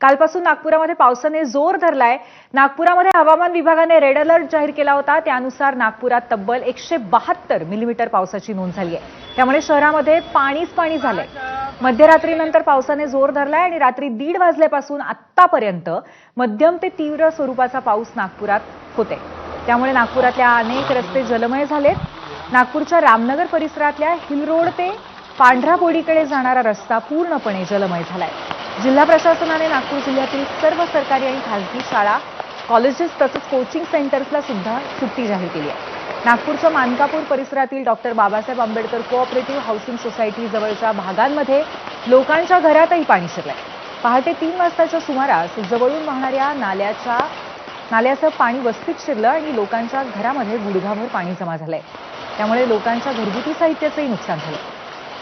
कालपासून नागपुरामध्ये पावसाने जोर धरलाय. नागपुरामध्ये हवामान विभागाने रेड अलर्ट जाहीर केला होता. त्यानुसार नागपुरात तब्बल एकशे बहात्तर मिलीमीटर पावसाची नोंद झाली आहे. त्यामुळे शहरामध्ये पाणीच पाणी झालंय. मध्यरात्रीनंतर पावसाने जोर धरलाय आणि रात्री दीड वाजल्यापासून आत्तापर्यंत मध्यम ते तीव्र स्वरूपाचा पाऊस नागपुरात होते त्यामुळे नागपुरातल्या अनेक रस्ते जलमय झालेत. नागपूरच्या रामनगर परिसरातल्या हिल रोड ते पांढरा बोडीकडे जाणारा रस्ता पूर्णपणे जलमय झालाय. जिल्हा प्रशासनाने नागपूर जिल्ह्यातील सर्व सरकारी आणि खासगी शाळा कॉलेजेस तसंच कोचिंग सेंटर्सला सुद्धा सुट्टी जाहीर केली आहे. नागपूरच्या मानकापूर परिसरातील doctor Babasaheb Ambedkar cooperative housing society जवळच्या भागांमध्ये लोकांच्या घरातही पाणी शिरलंय. पहाटे तीन वाजताच्या सुमारास जवळून वाहणाऱ्या नाल्याच्या नाल्याचं पाणी वस्तीत शिरलं आणि लोकांच्या घरामध्ये गुडघाभर पाणी जमा झालंय. त्यामुळे लोकांच्या घरगुती साहित्याचंही नुकसान झालं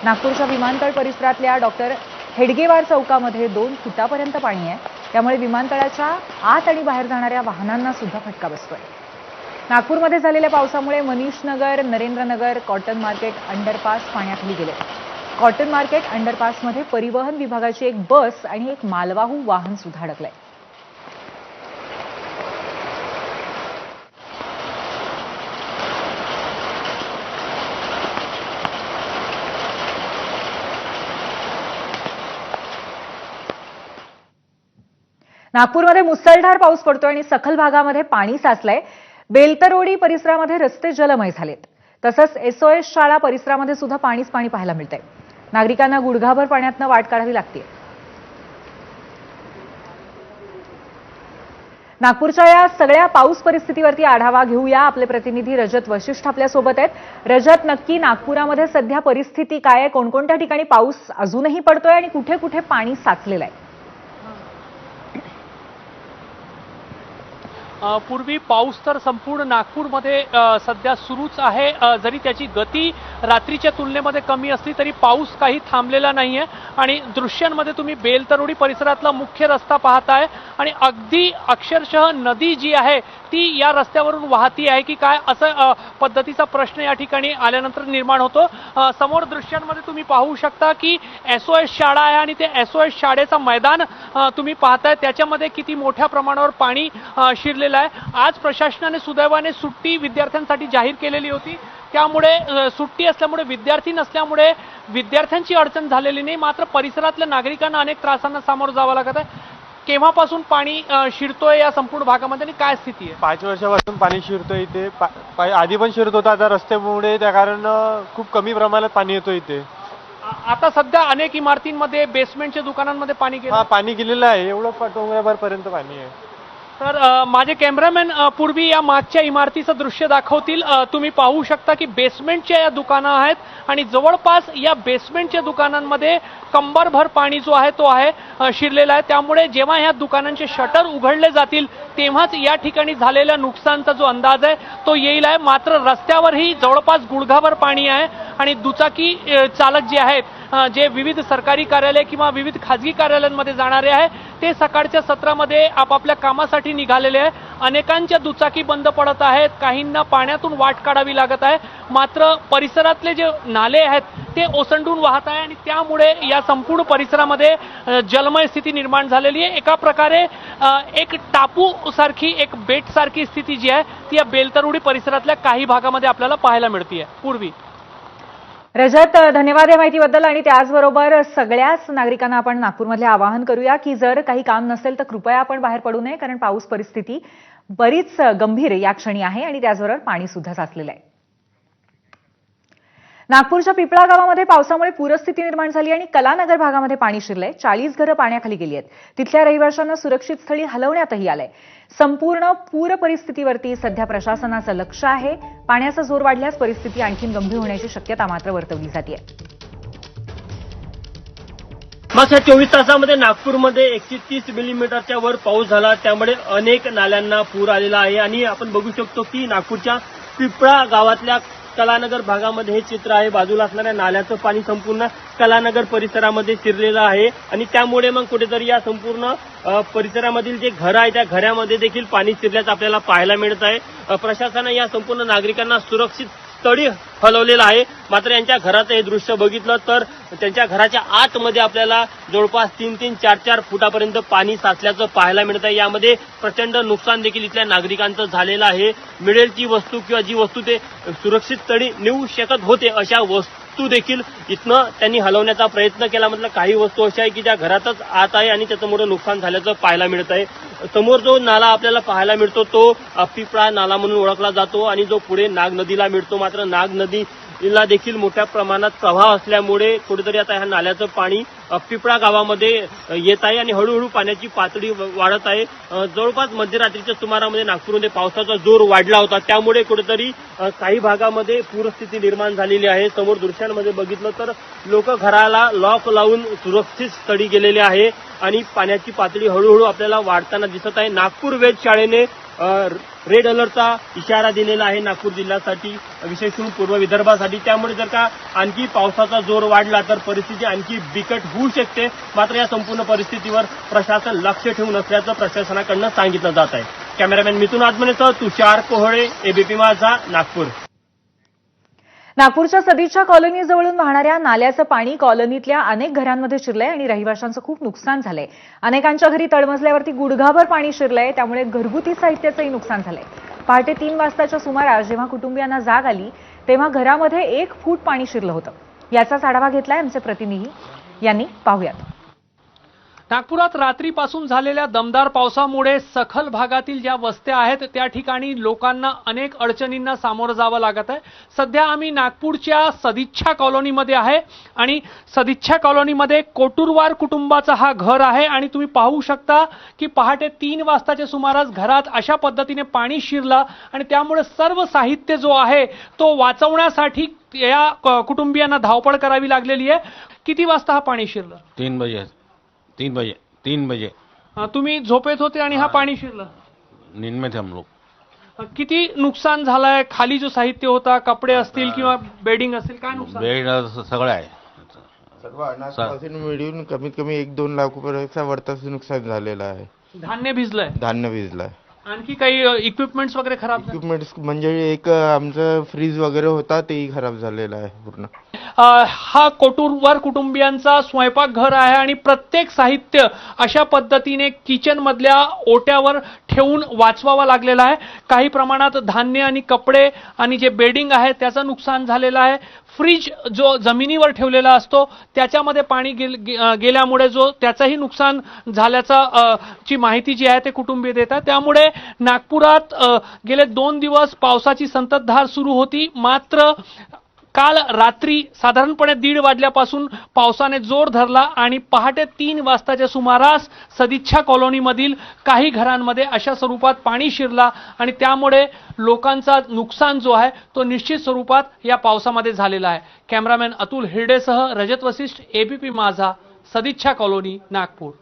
नागपूरच्या विमानतळ परिसरातल्या डॉक्टर हेडगेवार चौकामध्ये दोन फुटापर्यंत पाणी आहे. त्यामुळे विमानतळाच्या आत आणि बाहेर जाणाऱ्या वाहनांना सुद्धा फटका बसतोय. नागपूरमध्ये झालेल्या पावसामुळे Manish Nagar Narendranagar cotton market underpass पाण्याखाली गेले. कॉटन मार्केट अंडरपासमध्ये परिवहन विभागाची एक बस आणि एक मालवाहू वाहन सुद्धा अडकलंय. नागपूरमध्ये मुसळधार पाऊस पडतोय आणि सखल भागामध्ये पाणी साचलंय. बेलतरोडी परिसरामध्ये रस्ते जलमय झालेत. तसंच एसओएस शाळा परिसरामध्ये सुद्धा पाणीच पाणी पाहायला मिळतंय. नागरिकांना गुडघाभर पाण्यातनं वाट काढावी लागते नागपूरच्या या सगळ्या पाऊस परिस्थितीवरती आढावा घेऊया. आपले प्रतिनिधी रजत वशिष्ठ आपल्यासोबत आहेत. रजत नक्की नागपुरामध्ये सध्या परिस्थिती काय आहे? कोणकोणत्या ठिकाणी पाऊस अजूनही पडतोय आणि कुठे कुठे पाणी साचलेलं आहे? पूर्वी पाऊस तर संपूर्ण नागपूरमध्ये सध्या सुरूच आहे. जरी त्याची गती रात्रीच्या तुलनेमध्ये कमी असली तरी पाऊस काही थांबलेला नाही आहे आणि दृश्यांमध्ये तुम्ही बेलतरोडी परिसरातला मुख्य रस्ता पाहताय. आणि अगदी अक्षरशः नदी जी आहे ती या रस्त्यावरून वाहती आहे की काय असं पद्धतीचा प्रश्न या ठिकाणी आल्यानंतर निर्माण होतो. समोर दृश्यांमध्ये तुम्ही पाहू शकता की एस ओ एस शाळा आहे आणि ते एस ओ एस शाळेचं मैदान तुम्ही पाहताय. त्याच्यामध्ये किती मोठ्या प्रमाणावर पाणी शिरले शिरलेलं आहे. आज प्रशासनाने सुदैवाने सुट्टी विद्यार्थ्यांसाठी जाहीर केलेली होती. त्यामुळे सुट्टी असल्यामुळे विद्यार्थी नसल्यामुळे विद्यार्थ्यांची अडचण झालेली नाही. मात्र परिसरातल्या नागरिकांना अनेक त्रासांना सामोरं जावं लागत आहे. केव्हापासून पाणी शिरतोय या संपूर्ण भागामध्ये आणि काय स्थिती आहे? पाच वर्षापासून पाणी शिरतो इथे. पा- आधी पण शिरत होतं आता रस्त्यामुळे त्या कारण खूप कमी प्रमाणात पाणी येतो इथे. आता सध्या अनेक इमारतींमध्ये बेसमेंटच्या दुकानांमध्ये पाणी गेलं. पाणी गेलेलं आहे. एवढं डोंगराभर पर्यंत पाणी आहे. तर माझे कॅमेरामॅन पूर्वी या मागच्या इमारतीचं दृश्य दाखवतील. तुम्ही पाहू शकता की बेसमेंटच्या या दुकानं आहेत आणि जवळपास या बेसमेंटच्या दुकानांमध्ये कंबरभर पाणी जो आहे तो आहे शिरलेला आहे. त्यामुळे जेव्हा ह्या दुकानांचे शटर उघडले जातील तेव्हाच या ठिकाणी झालेल्या नुकसानचा जो अंदाज आहे तो येईल आहे. मात्र रस्त्यावरही जवळपास गुडघाभर पाणी आहे. आणि दुचाकी चालक जे आहेत जे विविध सरकारी कार्यालय किंवा विविध खाजगी कार्यालयांमध्ये जाणारे आहे ते सकाळच्या सत्रामध्ये आपापल्या कामासाठी निघालेले आहे. अनेकांच्या दुचाकी बंद पडत आहेत काहींना पाण्यातून वाट काढावी लागत आहे. मात्र परिसरातले जे नाले आहेत ते ओसंडून वाहत आहे आणि त्यामुळे या संपूर्ण परिसरामध्ये जलमय स्थिती निर्माण झालेली आहे. एका प्रकारे एक टापू सारखी एक बेट सारखी स्थिती जी आहे ती या बेलतरुडी परिसरातल्या काही भागामध्ये आपल्याला पाहायला मिळते पूर्वी. रजत धन्यवाद या माहितीबद्दल आणि त्याचबरोबर सगळ्याच नागरिकांना आपण नागपूरमधले आवाहन करूया की जर काही काम नसेल तर कृपया आपण बाहेर पडू नये कारण पाऊस परिस्थिती बरीच गंभीर या क्षणी आहे आणि त्याचबरोबर पाणी सुद्धा साचलेलं आहे. नागपूरच्या पिपळा गावामध्ये पावसामुळे पूरस्थिती निर्माण झाली आणि कलानगर भागामध्ये पाणी शिरलंय. चाळीस घरं पाण्याखाली गेली आहेत. तिथल्या रहिवाशांना सुरक्षित स्थळी हलवण्यातही आलंय. संपूर्ण पूर परिस्थितीवरती सध्या प्रशासनाचं लक्ष आहे. पाण्याचा जोर वाढल्यास परिस्थिती आणखी गंभीर होण्याची शक्यता मात्र वर्तवली जाते मागच्या चोवीस तासामध्ये नागपूरमध्ये एकशे तीस मिलीमीटरच्या वर पाऊस झाला. त्यामुळे अनेक नाल्यांना पूर आलेला आहे. आणि आपण बघू शकतो की नागपूरच्या पिपळा गावातल्या कलानगर भागामध्ये हे चित्र आहे. बाजूला असणाऱ्या नाल्याचं पाणी संपूर्ण कलानगर परिसरामध्ये शिरलेलं आहे. आणि त्यामुळे मग कुठेतरी या संपूर्ण परिसरामधील जे घर आहे त्या घरामध्ये देखील पाणी शिरल्याचं आपल्याला पाहायला मिळत आहे. प्रशासनानं या संपूर्ण नागरिकांना सुरक्षित तडी हलवलेला आहे. मात्र यांच्या घराचं हे दृश्य बघितलं तर त्यांच्या घराच्या आतमध्ये आपल्याला जवळपास तीन तीन चार चार फुटापर्यंत पाणी साचल्याचं पाहायला मिळत आहे. यामध्ये प्रचंड नुकसान देखील इथल्या नागरिकांचं झालेलं आहे. मिळेल ती वस्तू किंवा जी वस्तू ते सुरक्षित तडी नेऊ शकत होते अशा वस्तू वस्तू देखील इथनं त्यांनी हलवण्याचा प्रयत्न केला. म्हटलं काही वस्तू अशा आहे की ज्या घरातच आत आहे आणि त्याचं मोठं नुकसान झाल्याचं पाहायला मिळत आहे. समोर जो नाला आपल्याला पाहायला मिळतो तो अ, पिपळा नाला म्हणून ओळखला जातो आणि जो पुढे नाग नदीला मिळतो. मात्र नाग नदीला देखील मोठ्या प्रमाणात प्रवाह असल्यामुळे कुठेतरी आता ह्या नाल्याचं पाणी पिपळा गावामध्ये येत आहे आणि हळूहळू पाण्याची पातळी व- वाढत आहे. जवळपास मध्यरात्रीच्या सुमारामध्ये नागपूरमध्ये पावसाचा जोर वाढला होता. त्यामुळे कुठेतरी काही भागामध्ये पूरस्थिती निर्माण झालेली आहे. समोर दृश्यांमध्ये बघितलं तर लोक घराला लॉक लावून सुरक्षित स्थळी गेलेले आहे आणि पाण्याची पातळी हळूहळू आपल्याला वाढताना दिसत आहे. नागपूर वेधशाळेने रेड अलर्टचा इशारा दिलेला आहे नागपूर जिल्ह्यासाठी विशेष करून पूर्व विदर्भासाठी. त्यामुळे जर का आणखी पावसाचा जोर वाढला तर परिस्थिती आणखी बिकट होऊ शकते. मात्र या संपूर्ण परिस्थितीवर प्रशासन लक्ष ठेवून असल्याचं प्रशासनाकडनं सांगितलं जात आहे. कॅमेरामॅन मिथुन आत्मनेसह तुषार कोहळे एबीपी माझा नागपूर. नागपूरच्या सदिच्छा कॉलनीजवळून वाहणाऱ्या नाल्याचं पाणी कॉलनीतल्या अनेक घरांमध्ये शिरलंय आणि रहिवाशांचं खूप नुकसान झालंय. अनेकांच्या घरी तळमजल्यावरती गुडघाभर पाणी शिरलंय त्यामुळे घरगुती साहित्याचंही नुकसान झालंय. पहाटे तीन वाजताच्या सुमारास जेव्हा कुटुंबियांना जाग आली तेव्हा घरामध्ये एक फूट पाणी शिरलं होतं. याचाच आढावा घेतलाय आमचे प्रतिनिधी. यांनी पाहुयात. नागपुरात रात्रीपासून झालेल्या दमदार पावसामुळे सखल भागातील ज्या वस्त्या आहेत त्या ठिकाणी लोकांना अनेक अडचणींना सामोरं जावं लागत आहे. सध्या आम्ही नागपूरच्या सदिच्छा कॉलनीमध्ये आहे आणि सदिच्छा कॉलनीमध्ये कोटुरवार कुटुंबाचा हा घर आहे आणि तुम्ही पाहू शकता की पहाटे तीन वाजताच्या सुमारास घरात अशा पद्धतीने पाणी शिरलं आणि त्यामुळे सर्व साहित्य जो आहे तो वाचवण्यासाठी या कुटुंबियांना धावपळ करावी लागलेली आहे. किती वाजता हा पाणी शिरलं? तीन बजे. तीन बजे. तीन बजे. अ, तुम्ही झोपेत होते आणि हा पाणी शिरलं? नींद में थे हम लोग अ, किती नुकसान झालंय? खाली जो साहित्य होता कपडे असतील किंवा बेडिंग असेल काय नुकसान? बेड सगळं आहे. सर्व मिळून कमीत कमी एक दोन लाख रुपयाचा वरताचं नुकसान झालेलं आहे. धान्य भिजलंय? धान्य भिजलाय. आणखी काही इक्विपमेंट्स वगैरे खराब झाले? इक्विपमेंट्स म्हणजे एक आमचं फ्रीज वगैरे होता तेही खराब झालेला आहे पूर्ण. हा कोटूरवर कुटुंबियांचा स्वयंपाकघर आहे आणि प्रत्येक साहित्य अशा पद्धतीने किचनमधल्या ओट्यावर ठेवून वाचवावा लागलेला आहे. काही प्रमाणात धान्य आणि कपडे आणि जे बेडिंग आहे त्याचं नुकसान झालेलं आहे. फ्रीज जो जमिनीवर ठेवलेला असतो त्याच्यामध्ये पाणी गेल- गे- गेल्यामुळे जो त्याचंही नुकसान झाल्याचा ची माहिती जी आहे ते कुटुंबीय देतात त्यामुळे नागपुरात गेले दोन दिवस पावसाची संततधार सुरू होती. मात्र काल रात्री साधारणपणे दीड वाजल्यापासून पावसाने जोर धरला आणि पहाटे तीन वाजताच्या सुमारास सदिच्छा कॉलनीमधील काही घरांमध्ये अशा स्वरूपात पाणी शिरला आणि त्यामुळे लोकांचा नुकसान जो आहे तो निश्चित स्वरूपात या पावसामध्ये झालेला आहे. कॅमेरामॅन अतुल हिरडेसह रजत वसिष्ठ एबीपी माझा सदिच्छा कॉलनी नागपूर.